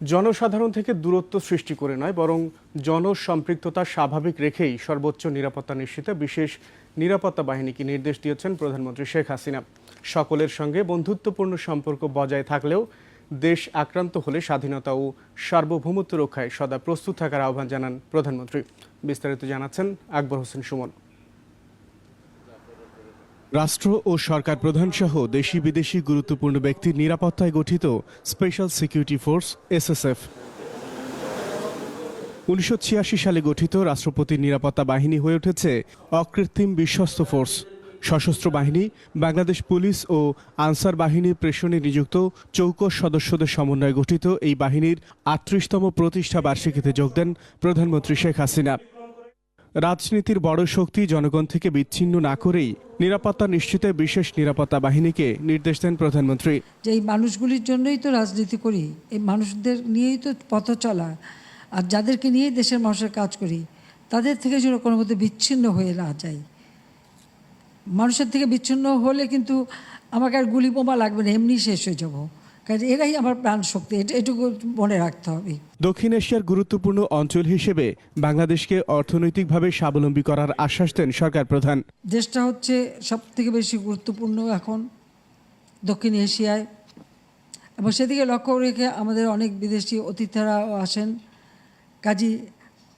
জনসাধারণ থেকে দূরত্ব সৃষ্টি করে নয়, বরং জনসম্পৃক্ততা স্বাভাবিক রেখেই সর্বোচ্চ নিরাপত্তা নিশ্চিতে বিশেষ নিরাপত্তা বাহিনীকে নির্দেশ দিয়েছেন প্রধানমন্ত্রী শেখ হাসিনা। সকলের সঙ্গে বন্ধুত্বপূর্ণ সম্পর্ক বজায় থাকলেও দেশ আক্রান্ত হলে স্বাধীনতা ও সার্বভৌমত্ব রক্ষায় সদা প্রস্তুত থাকার আহ্বান জানান প্রধানমন্ত্রী। বিস্তারিত জানাচ্ছেন আকবর হোসেন সুমন। রাষ্ট্র ও সরকার প্রধান সহ দেশি বিদেশি গুরুত্বপূর্ণ ব্যক্তির নিরাপত্তায় গঠিত স্পেশাল সিকিউরিটি ফোর্স এসএসএফ উনিশশো ছিয়াশি সালে গঠিত রাষ্ট্রপতির নিরাপত্তা বাহিনী হয়ে উঠেছে অকৃত্রিম বিশ্বস্ত ফোর্স সশস্ত্র বাহিনী, বাংলাদেশ পুলিশ ও আনসার বাহিনীর প্রেষণে নিযুক্ত চৌকস সদস্যদের সমন্বয়ে গঠিত এই বাহিনীর আটত্রিশতম প্রতিষ্ঠা বার্ষিকীতে যোগ দেন প্রধানমন্ত্রী শেখ হাসিনা। রাজনীতির বড় শক্তি জনগণ থেকে বিচ্ছিন্ন না করেই নিরাপত্তা নিশ্চিতে বিশেষ নিরাপত্তা বাহিনীকে নির্দেশ দেন প্রধানমন্ত্রী। যে এই মানুষগুলির জন্যই তো রাজনীতি করি, এই মানুষদের নিয়েই তো পথ চলা। আর যাদেরকে নিয়েই দেশের মানুষের কাজ করি, তাদের থেকে যেন কোনো মধ্যে বিচ্ছিন্ন হয়ে না যায় মানুষের থেকে বিচ্ছিন্ন হলে কিন্তু আমাকে আর গুলি বোমা লাগবে না, এমনি শেষ হয়ে যাব। কাজে এরাই আমার প্রাণ শক্তি এটা এটুকু মনে রাখতে হবে। দক্ষিণ এশিয়ার গুরুত্বপূর্ণ অঞ্চল হিসেবে বাংলাদেশকে অর্থনৈতিকভাবে স্বাবলম্বী করার আশ্বাস দেন সরকার প্রধান। দেশটা হচ্ছে সব থেকে বেশি গুরুত্বপূর্ণ এখন দক্ষিণ এশিয়ায়। এবং সেদিকে লক্ষ্য রেখে আমাদের অনেক বিদেশি অতিথিরাও আসেন। কাজী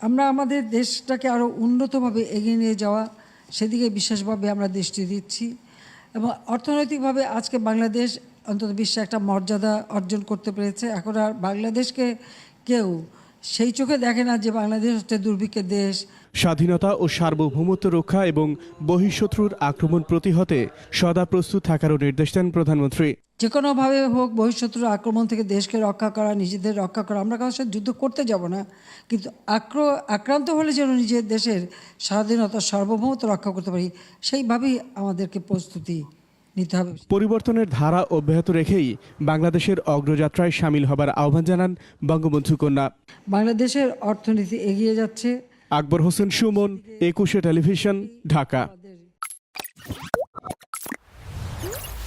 আমরা আমাদের দেশটাকে আরও উন্নতভাবে এগিয়ে নিয়ে যাওয়া সেদিকে বিশেষভাবে আমরা দৃষ্টি দিচ্ছি। এবং অর্থনৈতিকভাবে আজকে বাংলাদেশ অন্তত বিশ্বে একটা মর্যাদা অর্জন করতে পেরেছে। এখন আর বাংলাদেশকে কেউ সেই চোখে দেখে না যে বাংলাদেশ হচ্ছে দুর্ভিক্ষের দেশ। স্বাধীনতা ও সার্বভৌমত্ব রক্ষা এবং বহিঃশত্রুর আক্রমণ প্রতিহতে সদা প্রস্তুত থাকারও নির্দেশ দেন প্রধানমন্ত্রী। যে কোনোভাবে হোক বহিঃশত্রুর আক্রমণ থেকে দেশকে রক্ষা করা নিজেদের রক্ষা করা আমরা কারোর সাথে যুদ্ধ করতে যাব না। কিন্তু আক্র আক্রান্ত হলে যেন নিজের দেশের স্বাধীনতা সার্বভৌমত্ব রক্ষা করতে পারি সেইভাবেই আমাদেরকে প্রস্তুতি নিতে হবে। পরিবর্তনের ধারা অব্যাহত রেখেই বাংলাদেশের অগ্রযাত্রায় সামিল হবার আহ্বান জানান বঙ্গবন্ধু কন্যা বাংলাদেশের অর্থনীতি এগিয়ে যাচ্ছে। আকবর হোসেন সুমন একুশে টেলিভিশন ঢাকা।